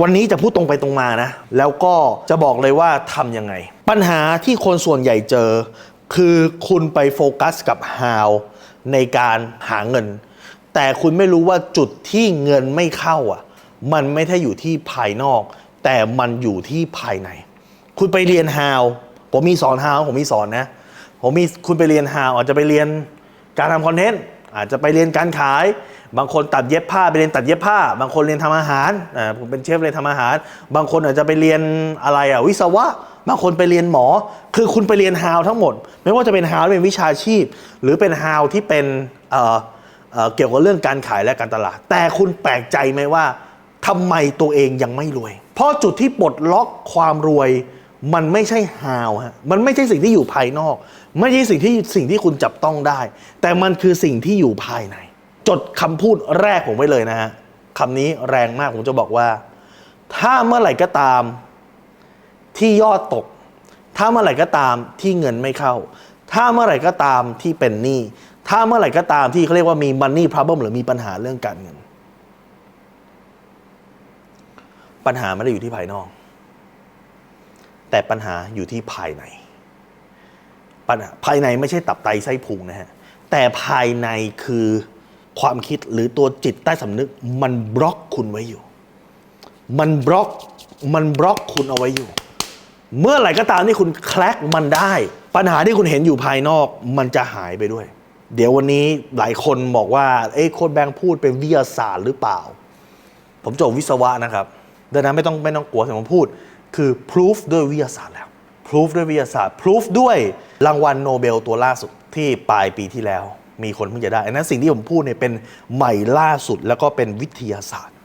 วันนี้จะพูดตรงไปตรงมานะ แล้วก็จะบอกเลยว่าทำยังไง ปัญหาที่คนส่วนใหญ่เจอ คือคุณไปโฟกัสกับ how ในการหาเงิน แต่คุณไม่รู้ว่าจุดที่เงินไม่เข้าอะ มันไม่ได้อยู่ที่ภายนอก แต่มันอยู่ที่ภายใน คุณไปเรียน how ผมมีสอน how ผมมีสอนนะ ผมมีคุณไปเรียน how อาจจะไปเรียนการทำคอนเทนต์อาจจะไปเรียนการขาย บางคนตัดเย็บผ้าไปเรียนตัดเย็บผ้า บางคนเรียนทำอาหารอ่าผมเป็นเชฟเรียนทำอาหาร บางคนอาจจะไปเรียนอะไรอะวิศวะ บางคนไปเรียนหมอ คือคุณไปเรียน how ทั้งหมด ไม่ว่าจะเป็น how ที่เป็นวิชาชีพ หรือเป็น how ที่เป็นเอ่อเอ่อเกี่ยวกับเรื่องการขายและการตลาด แต่คุณแปลกใจไหมว่าทำไมตัวเองยังไม่รวย เพราะจุดที่ปลดล็อกความรวยมันไม่ใช่ how ฮะ มันไม่ใช่สิ่งที่อยู่ภายนอก ไม่ใช่สิ่งที่สิ่งที่คุณจับต้องได้ แต่มันคือสิ่งที่อยู่ภายใน จดคำพูดแรกผมไว้เลยนะฮะคำนี้แรงมากผมจะบอกว่า ถ้าเมื่อไหร่ก็ตามที่ยอดตก ถ้าเมื่อไหร่ก็ตามที่เงินไม่เข้า ถ้าเมื่อไหร่ก็ตามที่เป็นหนี้ถ้าเมื่อไหร่ก็ตามที่เขาเรียกว่ามี money problem หรือมีปัญหาเรื่องการเงิน ปัญหาไม่ได้อยู่ที่ภายนอก แต่ปัญหาอยู่ที่ภายในปัญหาภายในไม่ใช่ตับไตไส้พุงนะฮะแต่ภายในคือ ความคิดหรือตัวจิตใต้สำนึก มันบล็อกคุณไว้อยู่ มันบล็อกมันบล็อกคุณเอาไว้อยู่ เมื่อไหร่ก็ตามที่คุณแคลกมันได้ ปัญหาที่คุณเห็นอยู่ภายนอก มันจะหายไปด้วย เดี๋ยววันนี้หลายคนบอกว่าเอ้โค้ดแบงค์พูดเป็นวิทยาศาสตร์หรือเปล่า ผมจบวิศวะนะครับดังนั้นไม่ต้องไม่ต้องกลัวที่ผมพูด คือ proof ด้วยวิทยาศาสตร์แล้ว proof ด้วยวิทยาศาสตร์ proof ด้วยรางวัลโนเบลตัวล่าสุดที่ปลายปีที่แล้ว มีคนเพิ่งจะได้อันนั้นสิ่งที่ผมพูดเนี่ยเป็นใหม่ล่าสุดแล้วก็เป็นวิทยาศาสตร์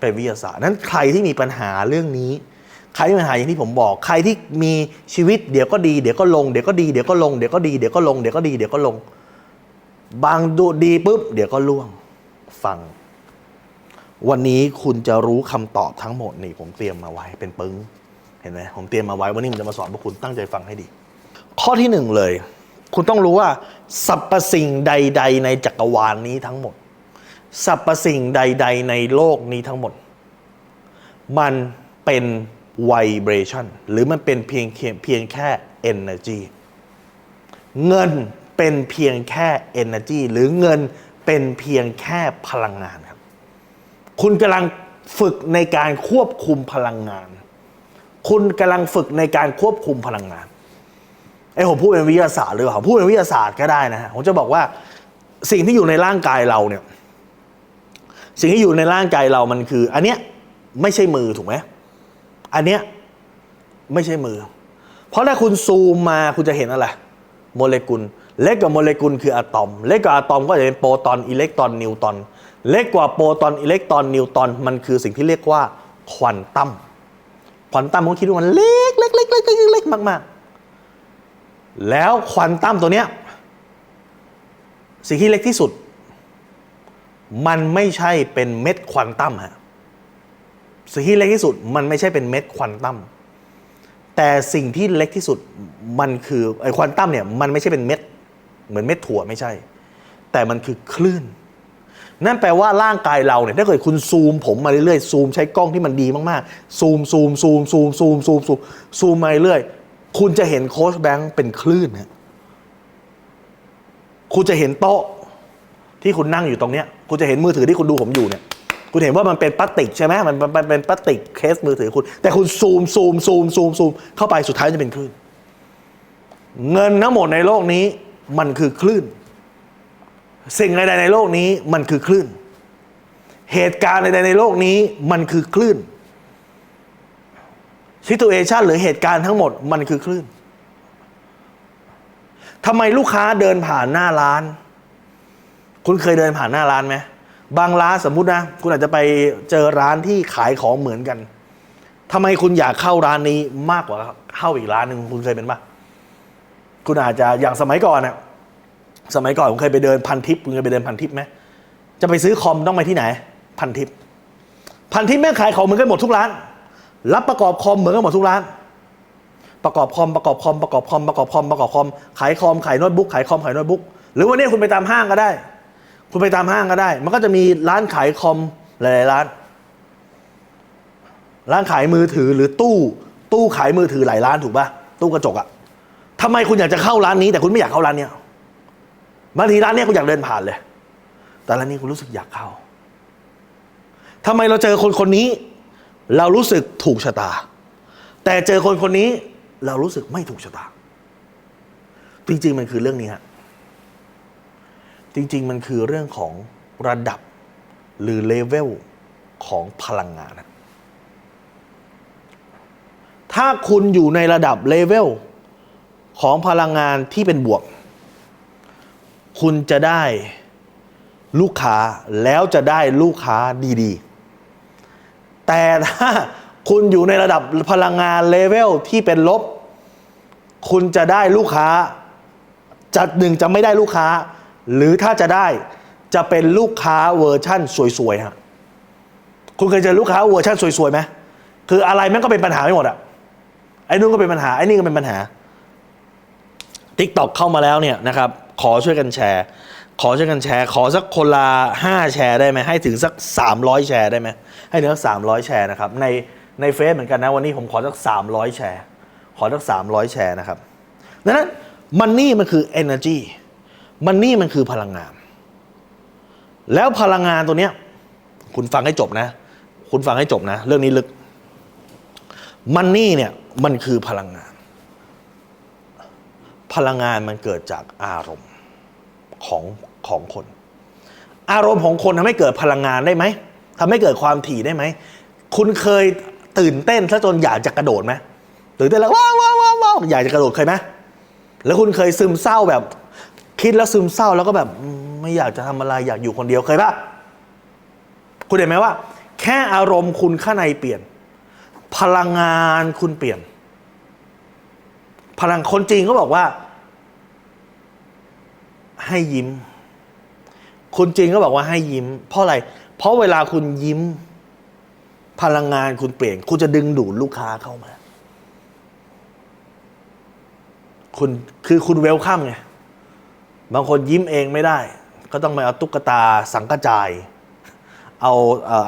เป็นวิทยาศาสตร์นั้นใครที่มีปัญหาเรื่องนี้ ใครที่มีปัญหาอย่างที่ผมบอก ใครที่มีชีวิตเดี๋ยวก็ดีเดี๋ยวก็ลงเดี๋ยวก็ดีเดี๋ยวก็ลงเดี๋ยวก็ดีเดี๋ยวก็ลงเดี๋ยวก็ดีเดี๋ยวก็ลง บางดูดีปุ๊บเดี๋ยวก็ล่วงฟัง วันนี้คุณจะรู้คำตอบทั้งหมดนี่ผมเตรียมมาไว้เป็นปึ้งเห็นไหมผมเตรียมมาไว้วันนี้ผมจะมาสอนพวกคุณตั้งใจฟังให้ดี ข้อที่หนึ่งเลย คุณต้องรู้ว่าสรรพสิ่งใด ๆ ในจักรวาลนี้ทั้งหมดสรรพสิ่งใด ๆ ในโลกนี้ทั้งหมด มันเป็น vibration หรือมันเป็นเพียงเพียงแค่ energy เงินเป็นเพียงแค่ energy หรือเงินเป็นเพียงแค่พลังงานครับ คุณกำลังฝึกในการควบคุมพลังงาน คุณกำลังฝึกในการควบคุมพลังงาน ไอ้ผมพูดเป็นวิทยาศาสตร์หรือเปล่าพูดเป็นวิทยาศาสตร์ก็ได้นะฮะผมจะบอกว่าสิ่งที่อยู่ในร่างกายเราเนี่ย สิ่งที่อยู่ในร่างกายเรามันคือ อันเนี้ยไม่ใช่มือถูกไหมอันเนี้ยไม่ใช่มือ เพราะถ้าคุณซูมมาคุณจะเห็นอะไรโมเลกุล เล็กกว่าโมเลกุลคืออะตอม เล็กกว่าอะตอมก็จะเป็นโปรตอนอิเล็กตรอนนิวตรอนเล็กกว่าโปรตอนอิเล็กตรอนนิวตรอนมันคือสิ่งที่เรียกว่าควอนตัมควอนตัมผมคิดว่ามันเล็กเล็กเล็กเล็กเล็กเล็กมากๆ แล้วควอนตัมตัวเนี้ยสิ่งที่เล็กที่สุด มันไม่ใช่เป็นเม็ดควอนตัมฮะสิ่งที่เล็กที่สุดมันไม่ใช่เป็นเม็ดควอนตัมแต่สิ่งที่เล็กที่สุดมันคือไอ้ควอนตัมเนี่ยมันไม่ใช่เป็นเม็ด เหมือนเม็ดถั่วไม่ใช่ แต่มันคือคลื่น นั่นแปลว่าร่างกายเราเนี่ยถ้าเกิดคุณซูมผมมาเรื่อยๆซูมใช้กล้องที่มันดีมากๆซูมซูมซูมซูมซูมซูมซูมซูมมาเรื่อยๆ คุณจะเห็นโค้ชแบงค์เป็นคลื่นฮะคุณจะเห็นโต๊ะที่คุณนั่งอยู่ตรงเนี้ย คุณจะเห็นมือถือที่คุณดูผมอยู่เนี่ย คุณเห็นว่ามันเป็นพลาสติกใช่ไหมมันมันเป็นพลาสติกเคสมือถือคุณ แต่คุณซูมซูมซูมซูมซูมเข้าไปสุดท้ายจะเป็นคลื่น เงินทั้งหมดในโลกนี้มันคือคลื่น สิ่งใดในโลกนี้มันคือคลื่น เหตุการณ์ใดในโลกนี้มันคือคลื่น ซิตูเอชันหรือเหตุการณ์ทั้งหมดมันคือคลื่นทำไมลูกค้าเดินผ่านหน้าร้าน คุณเคยเดินผ่านหน้าร้านไหมบางร้านสมมุตินะ คุณอาจจะไปเจอร้านที่ขายของเหมือนกันทำไมคุณอยากเข้าร้านนี้มากกว่าเข้าอีกร้านหนึ่งคุณเคยเป็นปะคุณอาจจะอย่างสมัยก่อนนะสมัยก่อนผมเคยไปเดินพันทิปคุณเคยไปเดินพันทิปไหมจะไปซื้อคอมต้องไปที่ไหน พันทิปพันทิปแม่งขายของเหมือนกันหมดทุกร้าน รับประกอบคอมเหมือนกันหมดทุกร้าน ประกอบคอมประกอบคอมประกอบคอมประกอบคอมประกอบคอมขายคอมขายโน้ตบุ๊กขายคอมขายโน้ตบุ๊กหรือวันนี้คุณไปตามห้างก็ได้ คุณไปตามห้างก็ได้ มันก็จะมีร้านขายคอมหลายๆร้าน ร้านขายมือถือหรือตู้ ตู้ขายมือถือหลายร้านถูกปะตู้กระจกอะทำไมคุณอยากจะเข้าร้านนี้ แต่คุณไม่อยากเข้าร้านเนี้ยบางทีร้านเนี้ยคุณอยากเดินผ่านเลย แต่ร้านนี้คุณรู้สึกอยากเข้าทำไมเราเจอคนคนนี้ เรารู้สึกถูกชะตา แต่เจอคนคนนี้เรารู้สึกไม่ถูกชะตา จริง ๆ มันคือเรื่องนี้ฮะจริง ๆ มันคือเรื่องของระดับหรือเลเวลของพลังงาน ถ้าคุณอยู่ในระดับเลเวลของพลังงานที่เป็นบวก คุณจะได้ลูกค้าแล้วจะได้ลูกค้าดี ๆ แต่ถ้าคุณอยู่ในระดับพลังงานเลเวลที่เป็นลบ คุณจะได้ลูกค้าจะหนึ่งจะไม่ได้ลูกค้า หรือถ้าจะได้จะเป็นลูกค้าเวอร์ชั่นสวยๆฮะคุณเคยเจอลูกค้าเวอร์ชั่นสวยๆไหมคืออะไรแม่งก็เป็นปัญหาไม่หมดอะไอ้นู่นก็เป็นปัญหาไอ้นี่ก็เป็นปัญหา t ิ k t o k เข้ามาแล้วเนี่ยนะครับ ขอช่วยกันแชร์ ขอช่วยกันแชร์ ขอสักคนละห้าแชร์ได้ไหมให้ถึงสักสามร้อยแชร์ได้ไหมให้ถึงสักสามร้อยแชร์นะครับในในเฟซเหมือนกันนะวันนี้ผมขอสักสามร้อยแชร์ ขอสักสามร้อยแชร์นะครับดังนั้นมันนี่มันคือ energy มันนี่มันคือพลังงาน แล้วพลังงานตัวเนี้ยคุณฟังให้จบนะ คุณฟังให้จบนะ เรื่องนี้ลึก มันนี่เนี่ยมันคือพลังงาน พลังงานมันเกิดจากอารมณ์ ของของคน อารมณ์ของคนทำให้เกิดพลังงานได้ไหมทำให้เกิดความถี่ได้ไหม คุณเคยตื่นเต้นซะจนอยากจะกระโดดไหมตื่นเต้นแล้วว้าวว้าวว้าวอยากจะกระโดดเคยไหมแล้วคุณเคยซึมเศร้าแบบ คิดแล้วซึมเศร้าแล้วก็แบบไม่อยากจะทำอะไรอยากอยู่คนเดียวเคยปะคุณเห็นไหมว่า แค่อารมณ์คุณข้างในเปลี่ยน พลังงานคุณเปลี่ยน พลังคนจริงเขาบอกว่า ให้ยิ้มคุณจริงก็บอกว่าให้ยิ้ม เพราะอะไร เพราะเวลาคุณยิ้ม พลังงานคุณเปลี่ยน คุณจะดึงดูดลูกค้าเข้ามา คุณคือคุณเวลคัมไง บางคนยิ้มเองไม่ได้ ก็ต้องไปเอาตุ๊กตาสังกจาย เอา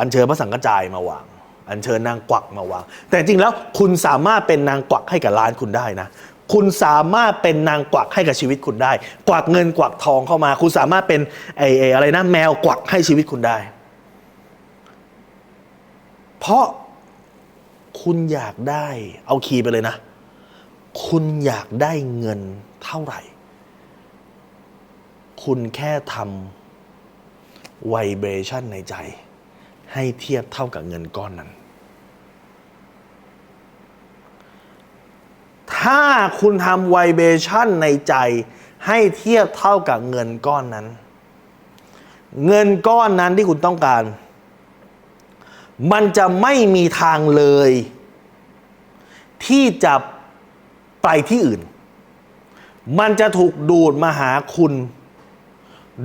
อัญเชิญพระสังกจายมาวางอัญเชิญนางกวักมาวาง แต่จริงแล้วคุณสามารถเป็นนางกวักให้กับร้านคุณได้นะ คุณสามารถเป็นนางกวักให้กับชีวิตคุณได้ กวักเงินกวักทองเข้ามา คุณสามารถเป็นไอ้ไอ้อะไรนะแมวกวักให้ชีวิตคุณได้ เพราะคุณอยากได้ เอาคีย์ไปเลยนะ คุณอยากได้เงินเท่าไหร่ คุณแค่ทำไวเบรชันในใจ ให้เทียบเท่ากับเงินก้อนนั้น ถ้าคุณทำไวเบชั่นในใจ ให้เทียบเท่ากับเงินก้อนนั้น เงินก้อนนั้นที่คุณต้องการ มันจะไม่มีทางเลย ที่จะไปที่อื่น มันจะถูกดูดมาหาคุณ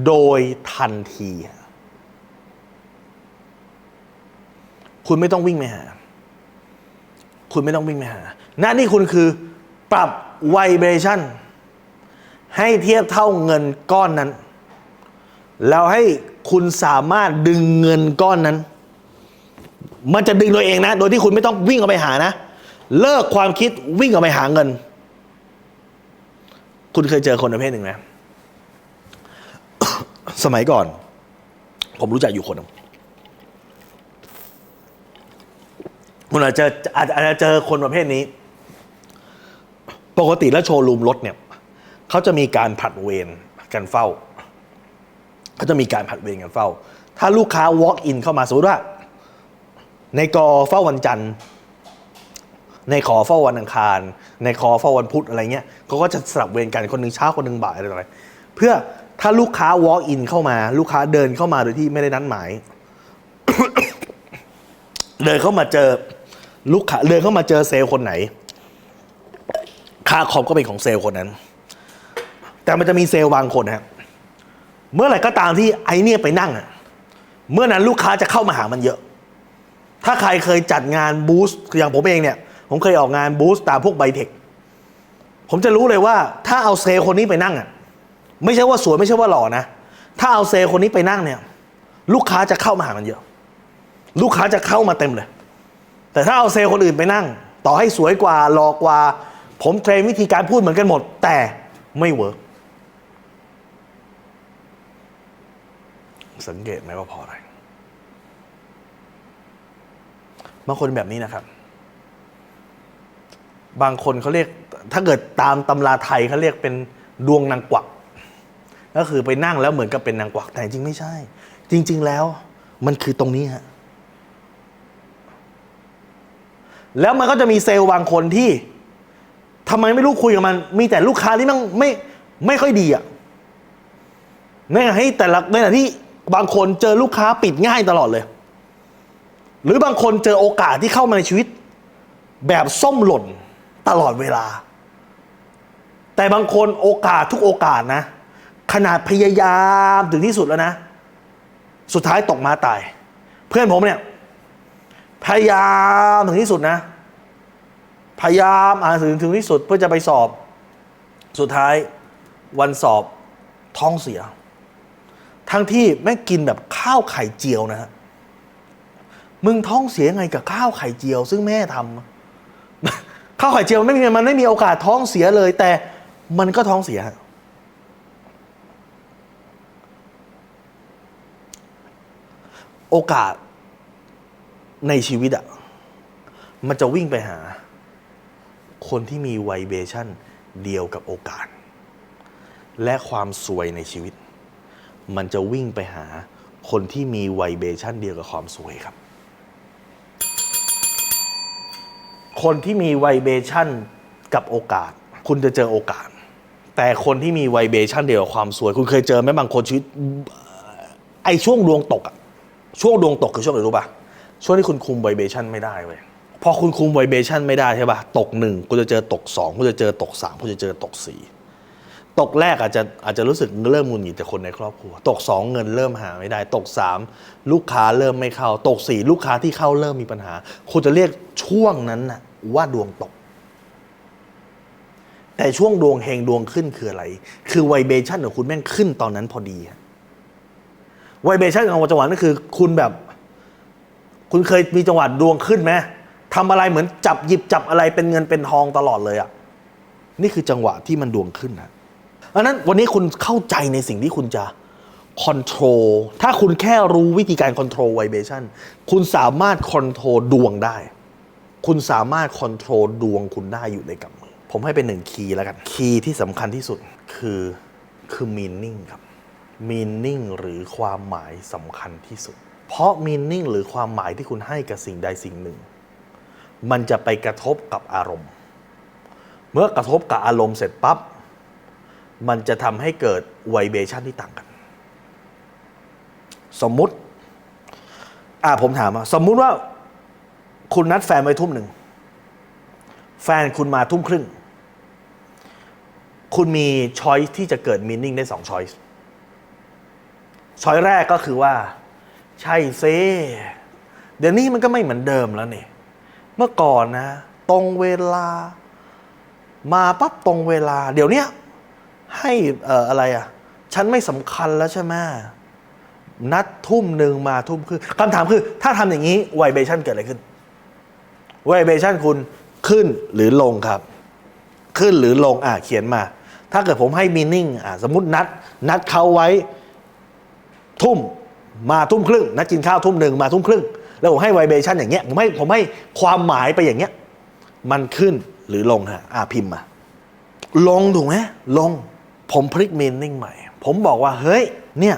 โดยทันที คุณไม่ต้องวิ่งไปหา คุณไม่ต้องวิ่งไปหาหน้าที่คุณคือ ปรับไวเบรชันให้เทียบเท่าเงินก้อนนั้น แล้วให้คุณสามารถดึงเงินก้อนนั้น มันจะดึงตัวเองนะ โดยที่คุณไม่ต้องวิ่งออกไปหานะ เลิกความคิดวิ่งออกไปหาเงิน คุณเคยเจอคนประเภทหนึ่งไหมสมัยก่อน ผมรู้จักอยู่คนคุณอาจจะอาจจะเจอคนประเภทนี้ ปกติแล้วโชว์รูมรถเนี่ยเขาจะมีการผัดเวรกันเฝ้าเขาจะมีการผัดเวรกันเฝ้า ถ้าลูกค้า walk in เข้ามาสมมติว่า ในกอเฝ้าวันจันทร์ ในขอเฝ้าวันอังคาร ในขอเฝ้าวันพุธอะไรเงี้ยเขาก็จะสลับเวรกันคนหนึ่งเช้าคนหนึ่งบ่ายอะไรต่ออะไรเพื่อถ้าลูกค้า walk in เข้ามา ลูกค้าเดินเข้ามาโดยที่ไม่ได้นัดหมาย เดินเข้ามาเจอลูกค้าเดินเข้ามาเจอเซลล์คนไหน ค่าคอมก็เป็นของเซลล์คนนั้น แต่มันจะมีเซลล์บางคนนะครับเมื่อไหร่ก็ตามที่ไอเนี่ยไปนั่งอะเมื่อนั้นลูกค้าจะเข้ามาหามันเยอะ ถ้าใครเคยจัดงานบูสต์อย่างผมเองเนี่ย ผมเคยออกงานบูสต์ตามพวกไบเทค ผมจะรู้เลยว่าถ้าเอาเซลล์คนนี้ไปนั่งอะ ไม่ใช่ว่าสวยไม่ใช่ว่าหล่อนะ ถ้าเอาเซลล์คนนี้ไปนั่งเนี่ย ลูกค้าจะเข้ามาหามันเยอะ ลูกค้าจะเข้ามาเต็มเลย แต่ถ้าเอาเซลล์คนอื่นไปนั่ง ต่อให้สวยกว่าหล่อกว่า ผมเทรนวิธีการพูดเหมือนกันหมด แต่ไม่เวิร์กสังเกตไหมว่าพออะไรบางคนแบบนี้นะครับ บางคนเขาเรียก ถ้าเกิดตามตำราไทยเขาเรียกเป็นดวงนางกวัก ก็คือไปนั่งแล้วเหมือนกับเป็นนางกวัก แต่จริงไม่ใช่ จริง ๆ แล้วมันคือตรงนี้ฮะ แล้วมันก็จะมีเซลล์บางคนที่ ทำไมไม่รู้คุยกับมัน มีแต่ลูกค้าที่มันไม่ไม่ค่อยดีอะในขณะที่แต่ละในขณะที่บางคนเจอลูกค้าปิดง่ายตลอดเลย หรือบางคนเจอโอกาสที่เข้ามาในชีวิต แบบส้มหล่นตลอดเวลา แต่บางคนโอกาสทุกโอกาสนะ ขนาดพยายามถึงที่สุดแล้วนะ สุดท้ายตกมาตาย เพื่อนผมเนี่ย พยายามถึงที่สุดนะ พยายามอ่านถึงถึงที่สุดเพื่อจะไปสอบ สุดท้ายวันสอบท้องเสีย ทั้งที่แม่กินแบบข้าวไข่เจียวนะฮะมึงท้องเสียไงกับข้าวไข่เจียว ซึ่งแม่ทำข้าวไข่เจียวไม่มีมันไม่มีโอกาสท้องเสียเลย แต่มันก็ท้องเสีย โอกาสในชีวิตอะมันจะวิ่งไปหา คนที่มีไวเบชั่นเดียวกับโอกาส และความสวยในชีวิต มันจะวิ่งไปหาคนที่มีไวเบชั่นเดียวกับความสวยครับ คนที่มีไวเบชั่นกับโอกาส คุณจะเจอโอกาส แต่คนที่มีไวเบชั่นเดียวกับความสวย คุณเคยเจอไหมบางคนชีวิตไอช่วงดวงตกอะช่วงดวงตกคือช่วงไหนรู้ป่ะช่วงที่คุณคุมไวเบชั่นไม่ได้เว้ย พอคุณคุมไวเบชั่นไม่ได้ใช่ป่ะตกหนึ่งคุณจะเจอตกสองคุณจะเจอตกสามคุณจะเจอตกสี่ตกแรกอาจจะอาจจะรู้สึกเริ่มหงุนหงิดแต่คนในครอบครัว ตกสองเงินเริ่มหาไม่ได้ ตกสามลูกค้าเริ่มไม่เข้า ตกสี่ลูกค้าที่เข้าเริ่มมีปัญหา คุณจะเรียกช่วงนั้นนะว่าดวงตก แต่ช่วงดวงเฮงดวงขึ้นคืออะไร คือไวเบชั่นของคุณแม่งขึ้นตอนนั้นพอดีไวเบชั่นของจังหวะนั่นคือ คุณแบบ คุณเคยมีจังหวะดวงขึ้นไหม ทำอะไรเหมือนจับหยิบจับอะไรเป็นเงินเป็นทองตลอดเลยอะ่ะนี่คือจังหวะที่มันดวงขึ้นนะเพราะนั้นวันนี้คุณเข้าใจในสิ่งที่คุณจะคอนโทรลถ้าคุณแค่รู้วิธีการคอนโทรลไวเบชันคุณสามารถคอนโทรลดวงได้ คุณสามารถคอนโทรลดวงคุณได้อยู่ในกำมือ ผมให้เป็นหนึ่งคีย์แล้วกัน คีย์ที่สำคัญที่สุดคือคือ meaning ครับ meaning หรือความหมายสำคัญที่สุด เพราะ meaning หรือความหมายที่คุณให้กับสิ่งใดสิ่งหนึ่ง มันจะไปกระทบกับอารมณ์ เมื่อกระทบกับอารมณ์เสร็จปั๊บมันจะทำให้เกิดไวเบชันที่ต่างกัน สมมุติ อ่าผมถามว่าสมมุติว่าคุณนัดแฟนไว้ทุ่มหนึ่ง แฟนคุณมาทุ่มครึ่ง คุณมีช้อยที่จะเกิดมีนิ่งได้สองช้อยช้อยแรกก็คือว่า ใช่เซเดี๋ยวนี้มันก็ไม่เหมือนเดิมแล้วนี่ เมื่อก่อนนะ ตรงเวลา มาปั๊บตรงเวลา เดี๋ยวเนี้ยให้เอ่ออะไรอะ ฉันไม่สำคัญแล้วใช่ไหมนัดทุ่มหนึ่งมาทุ่มคือคำถามคือ ถ้าทำอย่างนี้ไวเบชันเกิดอะไรขึ้นไวเบชันคุณขึ้นหรือลงครับ ขึ้นหรือลงอะเขียนมา ถ้าเกิดผมให้มีนิ่งอะสมมตินัด นัดเขาไว้ ทุ่มมาทุ่มครึ่ง นัดกินข้าวทุ่มหนึ่งมาทุ่มครึ่ง แล้วผมให้ไวเบชั่นอย่างเงี้ยผมให้ผมให้ความหมายไปอย่างเงี้ยมันขึ้นหรือลงฮะอะพิมพ์มา ลงถูกไหมลงผมพลิกมีนิ่งใหม่ ผมบอกว่าเฮ้ยเนี่ย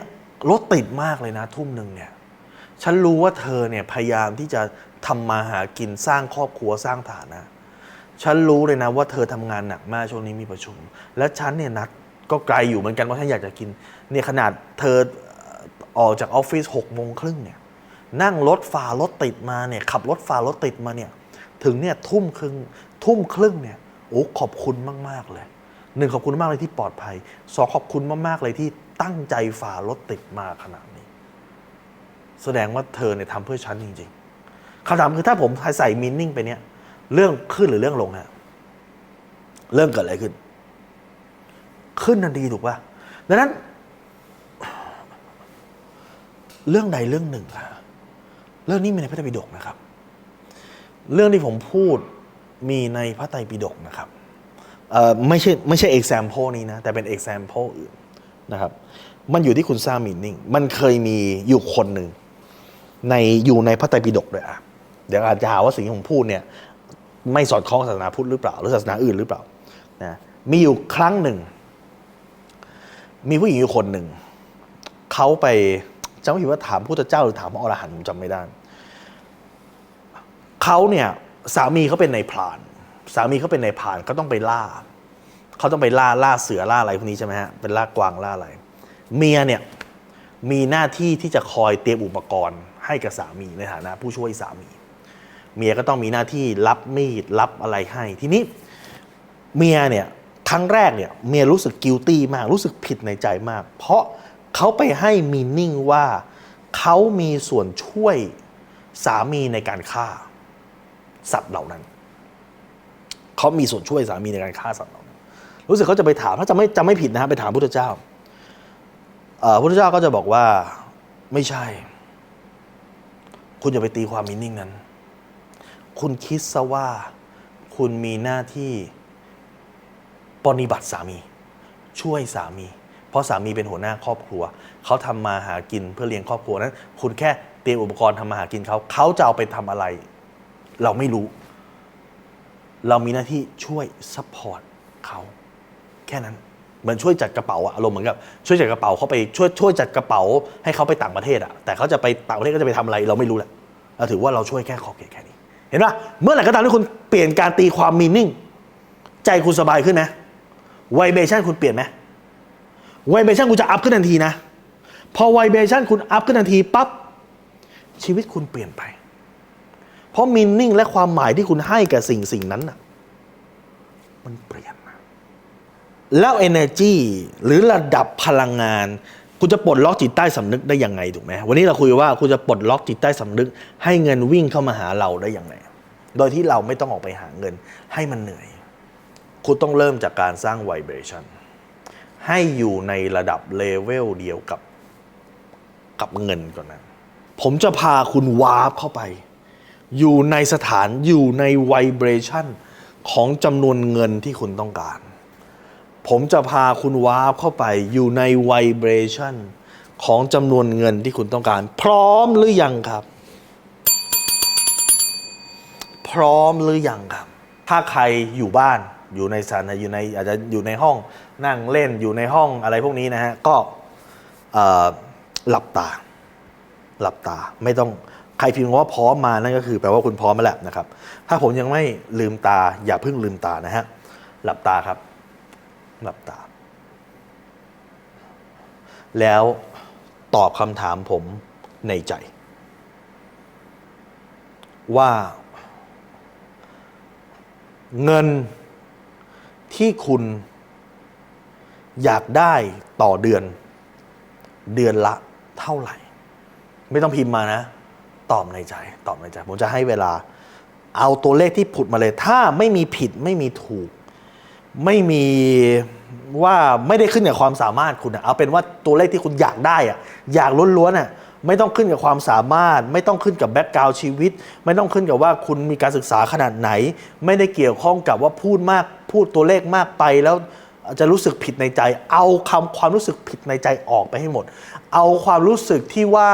รถติดมากเลยนะ ทุ่มหนึ่งเนี่ยฉันรู้ว่าเธอเนี่ยพยายามที่จะทำมาหากินสร้างครอบครัวสร้างฐานะ ฉันรู้เลยนะว่าเธอทำงานหนักมากช่วงนี้มีประชุม และฉันเนี่ยนัดก็ไกลอยู่เหมือนกันว่าะฉันอยากจะกินเนี่ยขนาดเธอออกจากออฟฟิศหกโมงครึ่งเนี่ย นั่งรถฝ่ารถติดมาเนี่ยขับรถฝ่ารถติดมาเนี่ยถึงเนี่ยทุ่มครึ่งทุ่มครึ่งเนี่ยโอ้ขอบคุณมาก ๆ เลยหนึ่งขอบคุณมากเลยที่ปลอดภัยสองขอบคุณมาก ๆ เลยที่ตั้งใจฝ่ารถติดมาขนาดนี้ แสดงว่าเธอเนี่ยทำเพื่อฉันจริงๆคำถามคือถ้าผมใส่มินนิ่งไปเนี่ย เรื่องขึ้นหรือเรื่องลงฮะเรื่องเกิดอะไรขึ้น ขึ้นทันทีถูกป่ะดังนั้น เรื่องใดเรื่องหนึ่งอะ เรื่องนี้มีในพระไตรปิฎกนะครับ เรื่องที่ผมพูดมีในพระไตรปิฎกนะครับไม่ใช่ไม่ใช่ example นี้นะ แต่เป็น example อื่นนะครับ มันอยู่ที่คุณสร้าง meaning มันเคยมีอยู่คนหนึ่งในอยู่ในพระไตรปิฎกด้วยอะ เดี๋ยวอาจจะหาว่าสิ่งที่ผมพูดเนี่ย ไม่สอดคล้องศาสนาพุทธหรือเปล่า หรือศาสนาอื่นหรือเปล่านะมีอยู่ครั้งหนึ่ง มีผู้หญิงอยู่คนหนึ่งเขาไป จำไม่ผิดว่าถามพุทธเจ้าหรือถามพระอรหันต์ผมจำไม่ได้เขาเนี่ยสามีเขาเป็นในายพราน สามีเขาเป็นในายพรานก็ต้องไปล่าเขาต้องไปล่าล่าเสือล่าอะไรพวกนี้ใช่ไหมฮะเป็นล่ากวางล่าอะไร เมียเนี่ยมีหน้าที่ที่จะคอยเตรียมอุปกรณ์ให้กับสามีในฐานะ ผู้ช่วยสามี เมียก็ต้องมีหน้าที่รับมีดรับอะไรให้ ทีนี้เมียเนี่ยครั้งแรกเนี่ยเมียรู้สึกกิลตี้มากรู้สึกผิดในใจมาก เพราะ เขาไปให้มีนิ่งว่าเขามีส่วนช่วยสามีในการฆ่า สัตว์เหล่านั้น เขามีส่วนช่วยสามีในการฆ่าสัตว์เหล่านั้น รู้สึกเขาจะไปถามถ้าจะไม่จะไม่ผิดนะฮะไปถามพุทธเจ้าพุทธเจ้าก็จะบอกว่าไม่ใช่ คุณอย่าไปตีความมีนิ่งนั้น คุณคิดซะว่า คุณมีหน้าที่ปฏิบัติสามี ช่วยสามี ราะสามีเป็นหัวหน้าครอบครัว เขาทำมาหากินเพื่อเลี้ยงครอบครัวนั้น คุณแค่เตรียมอุปกรณ์ทำมาหากินเขาเขาจะเอาไปทำอะไร เราไม่รู้ เรามีหน้าที่ช่วยซัพพอร์ตเขาแค่นั้นเหมือนช่วยจัดกระเป๋าอะอารมณ์เหมือนกับช่วยจัดกระเป๋าเขาไปช่วยช่วยจัดกระเป๋าให้เขาไปต่างประเทศอะแต่เขาจะไปต่างประเทศก็จะไปทำอะไร เราไม่รู้แหละเราถือว่าเราช่วยแค่ขอบเขตแค่นี้ เห็นปะเมื่อไหร่ก็ตามที่คุณเปลี่ยนการตีความมีนิ่ง ใจคุณสบายขึ้นนะไวเบชั่นคุณเปลี่ยนไหม ไวเบชั่นคุณจะอัพขึ้นทันทีนะ พอไวเบชั่นคุณอัพขึ้นทันทีปั๊บชีวิตคุณเปลี่ยนไป เพราะมินนิ่งและความหมายที่คุณให้กับสิ่งสิ่งนั้นนะมันเปลี่ยนแล้ว energy หรือระดับพลังงาน คุณจะปลดล็อกจิตใต้สำนึกได้ยังไงถูกไหมวันนี้เราคุยว่าคุณจะปลดล็อกจิตใต้สำนึก ให้เงินวิ่งเข้ามาหาเราได้ย่างไรโดยที่เราไม่ต้องออกไปหาเงินให้มันเหนื่อย คุณต้องเริ่มจากการสร้าง vibration ให้อยู่ในระดับเลเวลเดียวกับกับเงินก่อนนะผมจะพาคุณวาร์ปเข้าไป อยู่ในสถานอยู่ในไวเบรชันของจำนวนเงินที่คุณต้องการ ผมจะพาคุณวาร์ปเข้าไปอยู่ในไวเบรชันของจำนวนเงินที่คุณต้องการ พร้อมหรือยังครับ พร้อมหรือยังครับ ถ้าใครอยู่บ้านอยู่ในสถานอยู่ในอาจจะอยู่ในห้อง นั่งเล่นอยู่ในห้องอะไรพวกนี้นะฮะ ก็หลับตา หลับตาไม่ต้องใครพิมพ์ว่าพร้อมมานั่นก็คือแปลว่าคุณพร้อมมาแล้วนะครับ ถ้าผมยังไม่ลืมตา อย่าเพิ่งลืมตานะฮะ หลับตาครับ หลับตา แล้วตอบคำถามผมในใจ ว่า เงินที่คุณ อยากได้ต่อเดือน เดือนละเท่าไหร่ ไม่ต้องพิมพ์มานะ ตอบในใจ ตอบในใจ ผมจะให้เวลา เอาตัวเลขที่ผุดมาเลย ถ้าไม่มีผิดไม่มีถูก ไม่มีว่าไม่ได้ขึ้นกับความสามารถคุณอะเอาเป็นว่าตัวเลขที่คุณอยากได้อะอยากล้วนๆอะไม่ต้องขึ้นกับความสามารถ ไม่ต้องขึ้นกับแบ็กกราวชีวิต ไม่ต้องขึ้นกับว่าคุณมีการศึกษาขนาดไหน ไม่ได้เกี่ยวข้องกับว่าพูดมากพูดตัวเลขมากไปแล้ว จะรู้สึกผิดในใจ เอาคำความรู้สึกผิดในใจออกไปให้หมด เอาความรู้สึกที่ว่า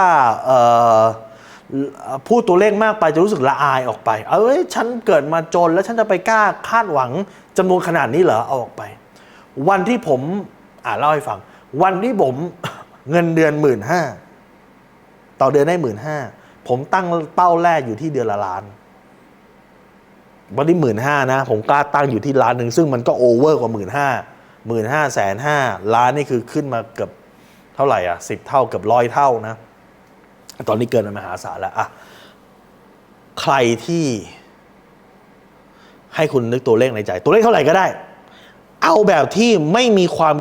พูดตัวเลขมากไปจะรู้สึกละอายออกไป เอ้ยฉันเกิดมาจนแล้วฉันจะไปกล้าคาดหวังจำนวนขนาดนี้เหรอเอาออกไป วันที่ผมอ่าเล่าให้ฟัง วันที่ผมเงินเดือนหมื่นห้าต่อเดือนได้หมื่นห้าผมตั้งเป้าแรกอยู่ที่เดือนละล้านวันที่หมื่นห้านะ ผมกล้าตั้งอยู่ที่ล้านหนึ่งซึ่งมันก็โอเวอร์กว่าหมื่นห้า หมื่นห้าแสนห้าล้านนี่คือขึ้นมาเกือบเท่าไหร่อะสิบเท่าเกือบร้อยเท่านะ ตอนนี้เกินมหาศาลแล้วอะใครที่ ให้คุณนึกตัวเลขในใจ ตัวเลขเท่าไหร่ก็ได้ เอาแบบที่ไม่มีความ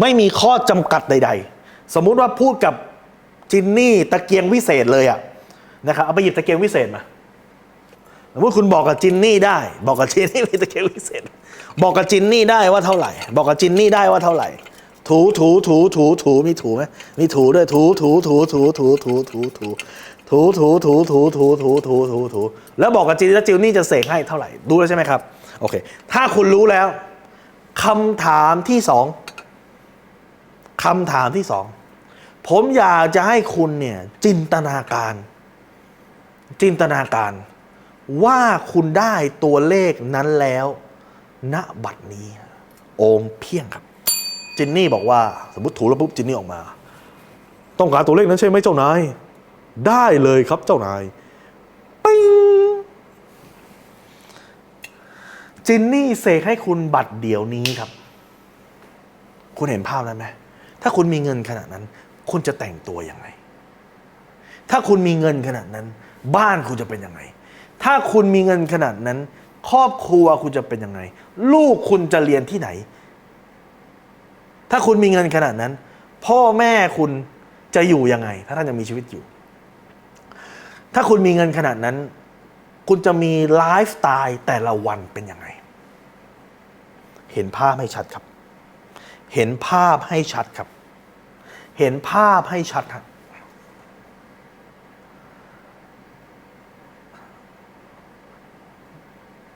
ไม่มีข้อจำกัดใด ๆ สมมุติว่าพูดกับจินนี่ตะเกียงวิเศษเลยอะนะครับเอาไปหยิบตะเกียงวิเศษมาสมมติคุณบอกกับจินนี่ได้ บอกกับจินนี่มีตะเกียงวิเศษ บอกกับจินนี่ได้ว่าเท่าไหร่ บอกกับจินนี่ได้ว่าเท่าไหร่ ถูถูถูถูถูมีถูไหมมีถูด้วยถูถูถูถูถูถูถูถูถูถูถูถูถูถูถูถูถูแล้วบอกกับจินแล้วจิวนี่จะเสกให้เท่าไหร่ดูแล้วใช่ไหมครับโอเค ถ้าคุณรู้แล้วคำถามที่สองคำถามที่สองผมอยากจะให้คุณเนี่ยจินตนาการ จินตนาการ ว่าคุณได้ตัวเลขนั้นแล้ว ณบัดนี้ โอมเพียงครับ จินนี่บอกว่าสมมติถูแล้วปุ๊บจินนี่ออกมา ต้องการตัวเลขนั้นใช่ไหมเจ้านาย ได้เลยครับเจ้านายปิ้งจินนี่เสกให้คุณบัตรเดี๋ยวนี้ครับ คุณเห็นภาพนั้นไหมถ้าคุณมีเงินขนาดนั้น คุณจะแต่งตัวยังไง ถ้าคุณมีเงินขนาดนั้น บ้านคุณจะเป็นยังไง ถ้าคุณมีเงินขนาดนั้น ครอบครัวคุณจะเป็นยังไง ลูกคุณจะเรียนที่ไหน ถ้าคุณมีเงินขนาดนั้น พ่อแม่คุณจะอยู่ยังไง ถ้าท่านยังมีชีวิตอยู่ ถ้าคุณมีเงินขนาดนั้น คุณจะมีไลฟ์สไตล์แต่ละวันเป็นยังไง เห็นภาพให้ชัดครับ เห็นภาพให้ชัดครับ เห็นภาพให้ชัดครับ อืม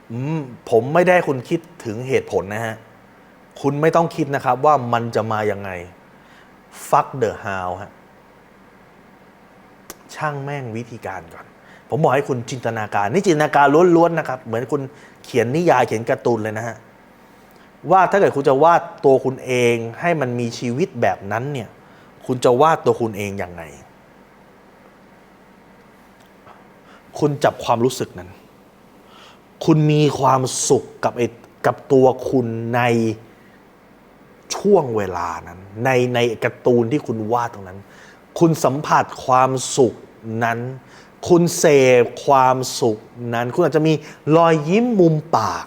ผมไม่ได้คุณคิดถึงเหตุผลนะฮะ คุณไม่ต้องคิดนะครับว่ามันจะมายังไง fuck the how ฮะ ช่างแม่งวิธีการก่อน ผมบอกให้คุณจินตนาการ นี่จินตนาการล้วนๆนะครับ เหมือนคุณเขียนนิยายเขียนการ์ตูนเลยนะฮะ ว่าถ้าเกิดคุณจะวาดตัวคุณเองให้มันมีชีวิตแบบนั้นเนี่ย คุณจะวาดตัวคุณเองอยังไง คุณจับความรู้สึกนั้น คุณมีความสุขกับไอ้กับตัวคุณในช่วงเวลานั้น ในในการ์ตูนที่คุณวาดตรงนั้น คุณสัมผัสความสุขนั้น คุณเสพความสุขนั้น คุณอาจจะมีรอยยิ้มมุมปาก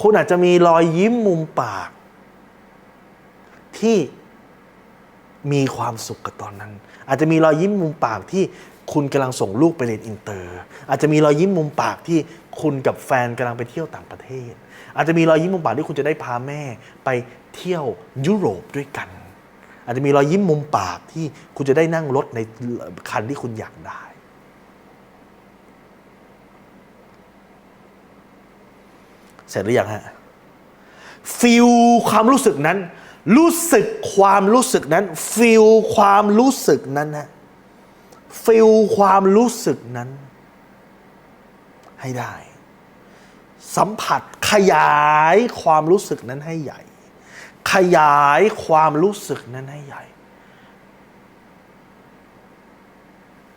คุณอาจจะมีรอยยิ้มมุมปาก ที่ มีความสุขกับตอนนั้น อาจจะมีรอยยิ้มมุมปากที่คุณกำลังส่งลูกไปเรียนอินเตอร์ อาจจะมีรอยยิ้มมุมปากที่คุณกับแฟนกำลังไปเที่ยวต่างประเทศ อาจจะมีรอยยิ้มมุมปากที่คุณจะได้พาแม่ไปเที่ยวยุโรปด้วยกัน อาจจะมีรอยยิ้มมุมปากที่คุณจะได้นั่งรถในคันที่คุณอยากได้ เสร็จหรือยังฮะฟิลความรู้สึกนั้น รู้สึกความรู้สึกนั้นฟิลความรู้สึกนั้นฮะฟิลความรู้สึกนั้น ให้ได้ สัมผัสขยายความรู้สึกนั้นให้ใหญ่ ขยายความรู้สึกนั้นให้ใหญ่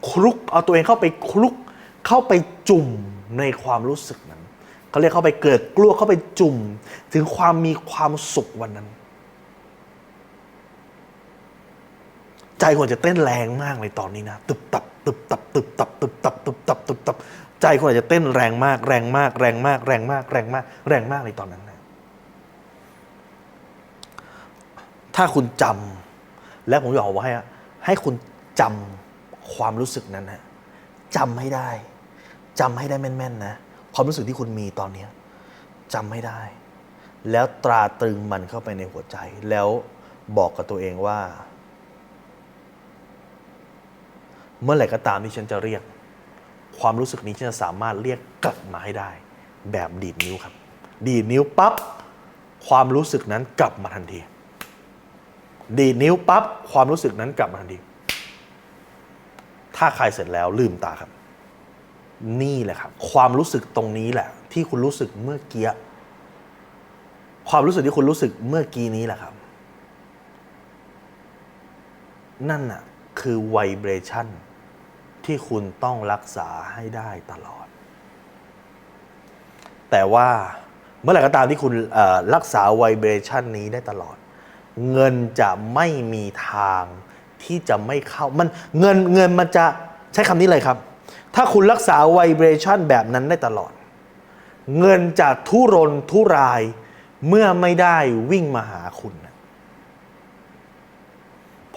คลุกเอาตัวเองเข้าไปคลุกเข้าไปจุ่มในความรู้สึกนั้นเขาเรียกเข้าไปเกิดกลัวเข้าไปจุ่ม ถึงความมีความสุขวันนั้น ใจควรจะเต้นแรงมากในตอนนี้นะตึบตับตึบตับตึบตับตึบตับตึบตับตึบตับใจควรจะเต้นแรงมาก แรงมาก แรงมาก แรงมาก แรงมาก แรงมากในตอนนั้นนะถ้าคุณจำและผมอยากบอกให้ให้คุณจำความรู้สึกนั้นนะจำให้ได้จำให้ได้แม่นๆนะความรู้สึกที่คุณมีตอนเนี้ยจำให้ได้ แล้วตราตรึงมันเข้าไปในหัวใจ แล้วบอกกับตัวเองว่า เมื่อไหร่ก็ตามที่ฉันจะเรียก ความรู้สึกนี้ฉันจะสามารถเรียกกลับมาให้ได้ แบบดีดนิ้วครับ ดีดนิ้วปั๊บความรู้สึกนั้นกลับมาทันที ดีดนิ้วปั๊บความรู้สึกนั้นกลับมาทันที ถ้าใครเสร็จแล้วลืมตาครับ นี่แหละครับ ความรู้สึกตรงนี้แหละ ที่คุณรู้สึกเมื่อกี้ความรู้สึกที่คุณรู้สึกเมื่อกี้นี้แหละครับ นั่นน่ะ คือไวเบรชั่น ที่คุณต้องรักษาให้ได้ตลอด แต่ว่าเมื่อไหร่ก็ตามที่คุณรักษาไวเบรชันนี้ได้ตลอด เงินจะไม่มีทางที่จะไม่เข้ามันเงินเงินมันจะใช้คำนี้เลยครับ ถ้าคุณรักษาไวเบรชันแบบนั้นได้ตลอด เงินจะทุรนทุรายเมื่อไม่ได้วิ่งมาหาคุณ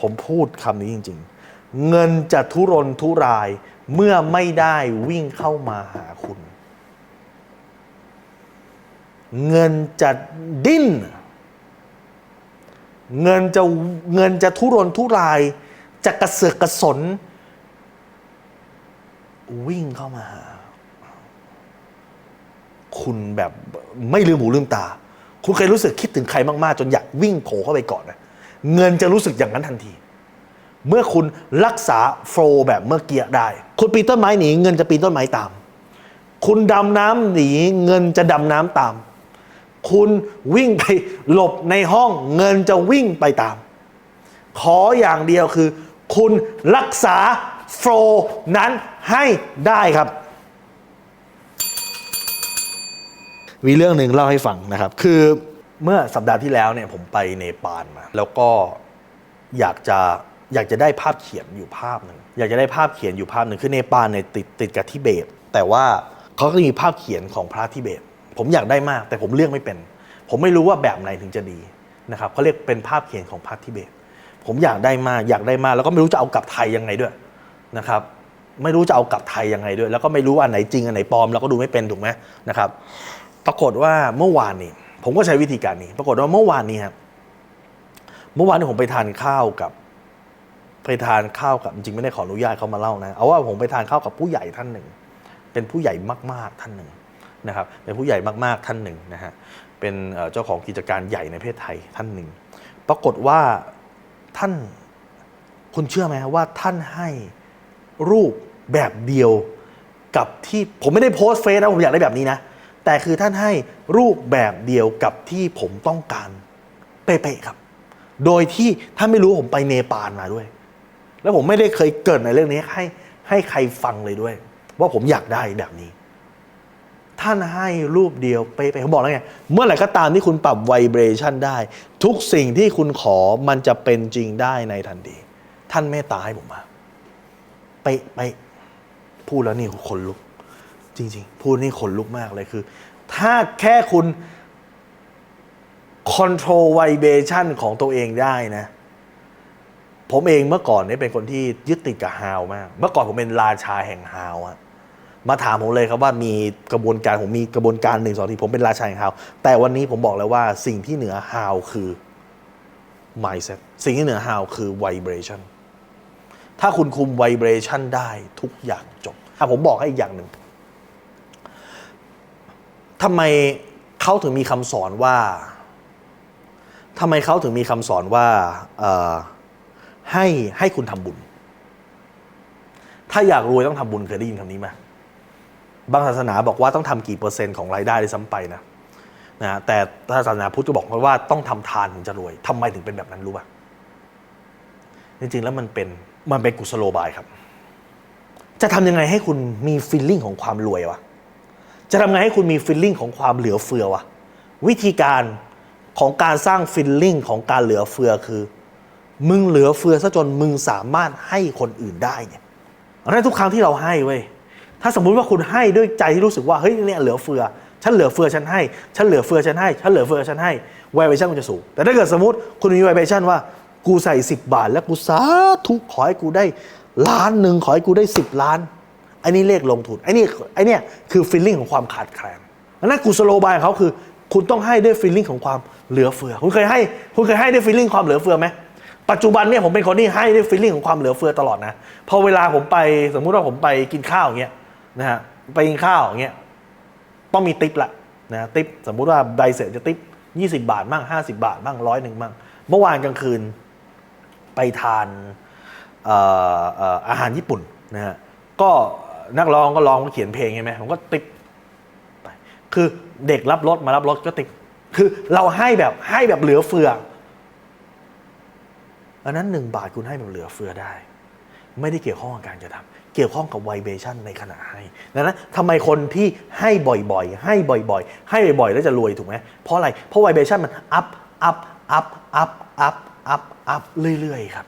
ผมพูดคำนี้จริง ๆ เงินจะทุรนทุรายเมื่อไม่ได้วิ่งเข้ามาหาคุณ เงินจะดิ้น เงินจะเงินจะทุรนทุราย จะกระเสือกกระสน วิ่งเข้ามาหา คุณแบบไม่ลืมหูลืมตา คุณเคยรู้สึกคิดถึงใครมาก ๆ จนอยากวิ่งโผล่เข้าไปก่อนนะเงินจะรู้สึกอย่างนั้นทันที เมื่อคุณรักษาโฟล์แบบเมื่อกี้ได้ คุณปีนต้นไม้หนีเงินจะปีนต้นไม้ตาม คุณดำน้ำหนีเงินจะดำน้ำตาม คุณวิ่งไปหลบในห้องเงินจะวิ่งไปตาม ขออย่างเดียวคือ คุณรักษาโฟล์นั้นให้ได้ครับ มีเรื่องหนึ่งเล่าให้ฟังนะครับ คือเมื่อสัปดาห์ที่แล้วเนี่ยผมไปเนปาลมา แล้วก็อยากจะ อยากจะได้ภาพเขียนอยู่ภาพหนึ่งอยากจะได้ภาพเขียนอยู่ภาพหนึ่งคือเนปาลเนี่ยติดติดกับทิเบต แต่ว่าเขาก็มีภาพเขียนของพระทิเบต ผมอยากได้มาก แต่ผมเลือกไม่เป็น ผมไม่รู้ว่าแบบไหนถึงจะดีนะครับเขาเรียกเป็นภาพเขียนของพระทิเบต ผมอยากได้มากอยากได้มากแล้วก็ไม่รู้จะเอากลับไทยยังไงด้วยนะครับไม่รู้จะเอากลับไทยยังไงด้วย แล้วก็ไม่รู้อันไหนจริงอันไหนปลอมเราก็ดูไม่เป็นถูกไหมนะครับ ปรากฏว่าเมื่อวานนี้ ผมก็ใช้วิธีการนี้ ปรากฏว่าเมื่อวานนี้ครับเมื่อวานนี้ผมไปทานข้าวกับ ไปทานข้าวกับจริงๆไม่ได้ขออนุญาตเขามาเล่านะเอาว่าผมไปทานข้าวกับผู้ใหญ่ท่านหนึ่ง เป็นผู้ใหญ่มาก ๆท่านหนึ่งนะครับ เป็นผู้ใหญ่มากๆท่านหนึ่งนะฮะเป็นเจ้าของกิจการใหญ่ในประเทศไทยท่านหนึ่ง ปรากฏว่าท่านคุณเชื่อไหมว่าท่านให้รูปแบบเดียวกับที่ผมไม่ได้โพสต์เฟซนะผมอยากได้แบบนี้นะ แต่คือท่านให้รูปแบบเดียวกับที่ผมต้องการเป๊ะๆครับ โดยที่ท่านไม่รู้ผมไปเนปาลมาด้วย แล้วผมไม่ได้เคยเกิดในเรื่องนี้ให้ให้ใครฟังเลยด้วย ว่าผมอยากได้แบบนี้ ท่านให้รูปเดียวเป๊ะๆผมบอกแล้วไง เมื่อไหร่ก็ตามที่คุณปรับไวเบรชันได้ ทุกสิ่งที่คุณขอมันจะเป็นจริงได้ในทันที ท่านเมตตาให้ผมมาเป๊ะไปพูดแล้วนี่ขนลุก จริง ๆ พูดนี่ขนลุกมากเลยคือ ถ้าแค่คุณ control vibration ของตัวเองได้นะ ผมเองเมื่อก่อนเนี่ยเป็นคนที่ยึดติดกับฮาวมาก เมื่อก่อนผมเป็นราชาแห่งฮาวอะมาถามผมเลยครับว่ามีกระบวนการผมมีกระบวนการหนึ่งสองที่ผมเป็นราชาแห่งฮาวแต่วันนี้ผมบอกแล้วว่าสิ่งที่เหนือฮาวคือ mindset สิ่งที่เหนือฮาวคือ vibration ถ้าคุณคุม vibration ได้ทุกอย่างจบอะผมบอกให้อีกอย่างหนึ่งทำไมเขาถึงมีคำสอนว่าทำไมเขาถึงมีคำสอนว่าเอ่อ ให้ให้คุณทำบุญ ถ้าอยากรวยต้องทำบุญเคยได้ยินคำนี้ไหมบางศาสนาบอกว่าต้องทำกี่เปอร์เซ็นต์ของรายได้ด้วยซ้ำไปนะนะแต่ศาสนาพุทธก็บอกว่าต้องทำทานถึงจะรวยทำไมถึงเป็นแบบนั้นรู้ป่ะจริงๆแล้วมันเป็นมันเป็นกุศโลบายครับ จะทำยังไงให้คุณมีฟีลลิ่งของความรวยวะจะทำไงให้คุณมีฟีลลิ่งของความเหลือเฟือวะวิธีการของการสร้างฟีลลิ่งของการเหลือเฟือคือ มึงเหลือเฟือซะจนมึงสามารถให้คนอื่นได้เนี่ยเพราะฉะนั้นทุกครั้งที่เราให้เว้ยถ้าสมมุติว่าคุณให้ด้วยใจที่รู้สึกว่าเฮ้ยเนี่ยเหลือเฟือฉันเหลือเฟือฉันให้ฉันเหลือเฟือฉันให้ฉันเหลือเฟือฉันให้ไวเบชั่นคุณจะสูงแต่ถ้าเกิดสมมติคุณมีไวเบชั่นว่ากูใส่ 10 บาท แล้วกูสาธุขอให้กูได้ล้านหนึ่งขอให้กูได้ 10 ล้านอ้นี่เลขลงทุนไอ้นี่ไอ้เนี่ยคือฟีลลิ่งของความขาดแคลนอันนั้นกุศโลบายเขาคือ คุณต้องให้ด้วยฟีลลิ่งของความเหลือเฟือ คุณเคยให้ คุณเคยให้ด้วยฟีลลิ่งความเหลือเฟือไหม ปัจจุบันเนี่ยผมเป็นคนที่ให้ด้วยฟีลลิ่งของความเหลือเฟือตลอดนะพอเวลาผมไปสมมุติว่าผมไปกินข้าวอย่างเงี้ยนะฮะไปกินข้าวอย่างเงี้ยต้องมีติปละนะติปสมมุติว่าใบเสร็จจะติป20 บาทมั่ง50 บาทมั่งร้อยหนึ่งมั่งเมื่อวานกลางคืนไปทานเอ่อเอ่ออาหารญี่ปุ่นนะฮะก็นักร้องก็ร้องก็เขียนเพลงใช่ไหมผมก็ติปไปคือเด็กรับรถมารับรถก็ติปคือเราให้แบบให้แบบเหลือเฟือ อันนั้นหนึ่งบาทคุณให้แบบเหลือเฟือได้ ไม่ได้เกี่ยวข้องกับการจะทำเกี่ยวข้องกับไวเบชันในขณะให้ดังนั้นทำไมคนที่ให้บ่อยๆ ให้บ่อยๆ ให้บ่อยๆ แล้วจะรวยถูกไหมเพราะอะไรเพราะไวเบชันมันอัพอัพอัพอัพอัพอัพอัพเรื่อยๆครับ